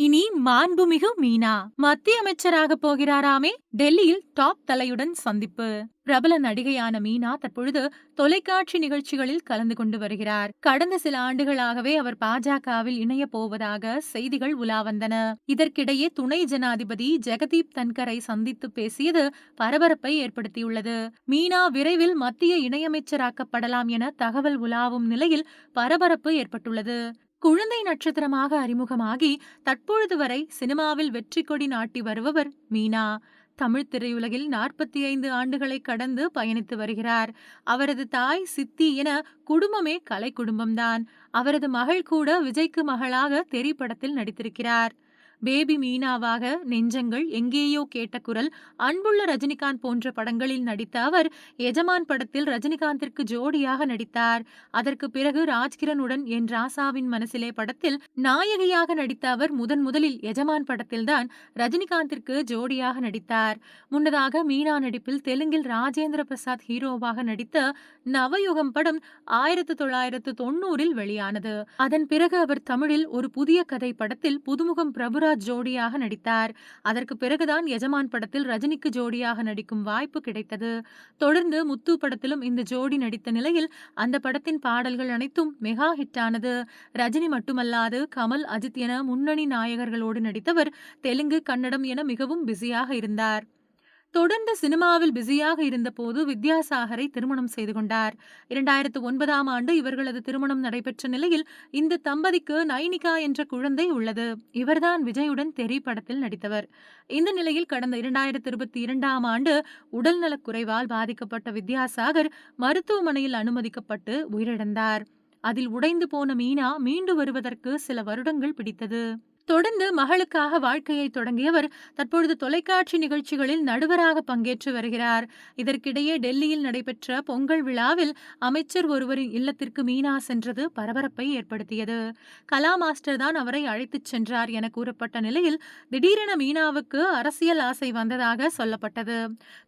இனி மாண்புமிகு மீனா. மத்திய அமைச்சராக போகிறாராமே. டெல்லியில் டாப் தலையுடன் சந்திப்பு. பிரபல நடிகையான மீனா தற்பொழுது தொலைக்காட்சி நிகழ்ச்சிகளில் கலந்து கொண்டு வருகிறார். கடந்த சில ஆண்டுகளாகவே அவர் பாஜகவில் இணைய போவதாக செய்திகள் உலா வந்தன. இதற்கிடையே துணை ஜனாதிபதி ஜெகதீப் தன்கரை சந்தித்து பேசியது பரபரப்பை ஏற்படுத்தியுள்ளது. மீனா விரைவில் மத்திய இணையமைச்சராக்கப்படலாம் என தகவல் உலாவும் நிலையில் பரபரப்பு ஏற்பட்டுள்ளது. குழந்தை நட்சத்திரமாக அறிமுகமாகி தற்பொழுது வரை சினிமாவில் வெற்றி கொடி நாட்டி வருபவர் மீனா. தமிழ் திரையுலகில் நாற்பத்தி ஐந்து ஆண்டுகளை கடந்து பயணித்து வருகிறார். அவரது தாய் சித்தி என குடும்பமே கலை குடும்பம்தான் அவரது மகள் கூட விஜய்க்கு மகளாக திரைப்படத்தில் நடித்திருக்கிறார். பேபி மீனாவாக நெஞ்சங்கள் எங்கேயோ கேட்ட குரல் அன்புள்ள ரஜினிகாந்த் போன்ற படங்களில் நடித்த அவர் எஜமான் படத்தில் ரஜினிகாந்திற்கு ஜோடியாக நடித்தார். அதற்கு பிறகு ராஜ்கிரனுடன் என் ராசாவின் மனசிலே படத்தில் நாயகியாக நடித்த அவர் முதன் முதலில் எஜமான் படத்தில்தான் ரஜினிகாந்திற்கு ஜோடியாக நடித்தார். முன்னதாக மீனா நடிப்பில் தெலுங்கில் ராஜேந்திர பிரசாத் ஹீரோவாக நடித்த நவயுகம் படம் ஆயிரத்தி தொள்ளாயிரத்து தொண்ணூறில் வெளியானது. அதன் பிறகு அவர் தமிழில் ஒரு புதிய கதை படத்தில் புதுமுகம் பிரபுராஜ் ஜோடியாக நடித்தார். அதற்கு பிறகுதான் எஜமான் படத்தில் ரஜினிக்கு ஜோடியாக நடிக்கும் வாய்ப்பு கிடைத்தது. தொடர்ந்து முத்து படத்திலும் இந்த ஜோடி நடித்த நிலையில் அந்த படத்தின் பாடல்கள் அனைத்தும் மெகா ஹிட்டானது. ரஜினி மட்டுமல்லாது கமல் அஜித் என முன்னணி நாயகர்களோடு நடித்தவர் தெலுங்கு கன்னடம் என மிகவும் பிஸியாக இருந்தார். தொடர்ந்து சினிமாவில் பிஸியாக இருந்தபோது வித்யாசாகரை திருமணம் செய்து கொண்டார். இரண்டாயிரத்து ஒன்பதாம் ஆண்டு இவர்களது திருமணம் நடைபெற்ற நிலையில் இந்த தம்பதிக்கு நைனிகா என்ற குழந்தை உள்ளது. இவர்தான் விஜயுடன் தெரி படத்தில் நடித்தவர். இந்த நிலையில் கடந்த இரண்டாயிரத்து இருபத்தி இரண்டாம் ஆண்டு உடல்நலக் குறைவால் பாதிக்கப்பட்ட வித்யாசாகர் மருத்துவமனையில் அனுமதிக்கப்பட்டு உயிரிழந்தார். அதில் உடைந்து போன மீனா மீண்டு வருவதற்கு சில வருடங்கள் பிடித்தது. தொடர்ந்து மகளுக்காக வாழ்க்கையை தொடங்கியவர் தற்பொழுது தொலைக்காட்சி நிகழ்ச்சிகளில் நடுவராக பங்கேற்று வருகிறார். இதற்கிடையே டெல்லியில் நடைபெற்ற பொங்கல் விழாவில் அமைச்சர் ஒருவரின் இல்லத்திற்கு மீனா சென்றது பரபரப்பை ஏற்படுத்தியது. கலா மாஸ்டர் தான் அவரை அழைத்துச் சென்றார் என கூறப்பட்ட நிலையில் திடீரென மீனாவுக்கு அரசியல் ஆசை வந்ததாக சொல்லப்பட்டது.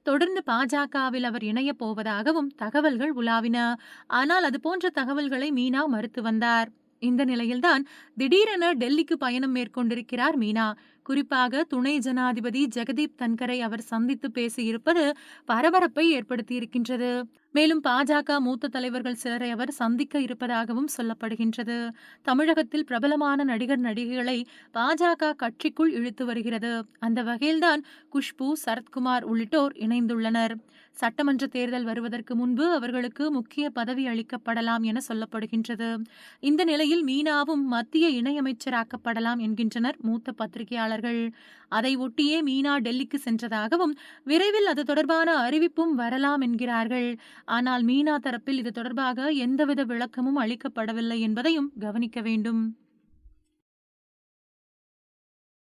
தொடர்ந்து பாஜகவில் அவர் இணையப் போவதாகவும் தகவல்கள் உலாவின. ஆனால் அதுபோன்ற தகவல்களை மீனா மறுத்து வந்தார். இந்த நிலையில்தான் திடீரென டெல்லிக்கு பயணம் மேற்கொண்டிருக்கிறார் மீனா. குறிப்பாக துணை ஜனாதிபதி ஜெகதீப் தன்கரை அவர் சந்தித்து பேசியிருப்பது பரபரப்பை ஏற்படுத்தியிருக்கின்றது. மேலும் பாஜக மூத்த தலைவர்கள் சிலரை அவர் சந்திக்க இருப்பதாகவும் சொல்லப்படுகின்றது. தமிழகத்தில் பிரபலமான நடிகர் நடிகைகளை பாஜக கட்சிக்குள் இழுத்து வருகிறது. அந்த வகையில்தான் குஷ்பு சரத்குமார் உள்ளிட்டோர் இணைந்துள்ளனர். சட்டமன்ற தேர்தல் வருவதற்கு முன்பு அவர்களுக்கு முக்கிய பதவி அளிக்கப்படலாம் என சொல்லப்படுகின்றது. இந்த நிலையில் மீனாவும் மத்திய இணையமைச்சராக்கப்படலாம் என்கின்றனர் மூத்த பத்திரிகையாளர்கள். அதை ஒட்டியே மீனா டெல்லிக்கு சென்றதாகவும் விரைவில் அது தொடர்பான அறிவிப்பும் வரலாம் என்கிறார்கள். ஆனால் மீனா தரப்பில் இது தொடர்பாக எந்தவித விளக்கமும் அளிக்கப்படவில்லை என்பதையும் கவனிக்க வேண்டும்.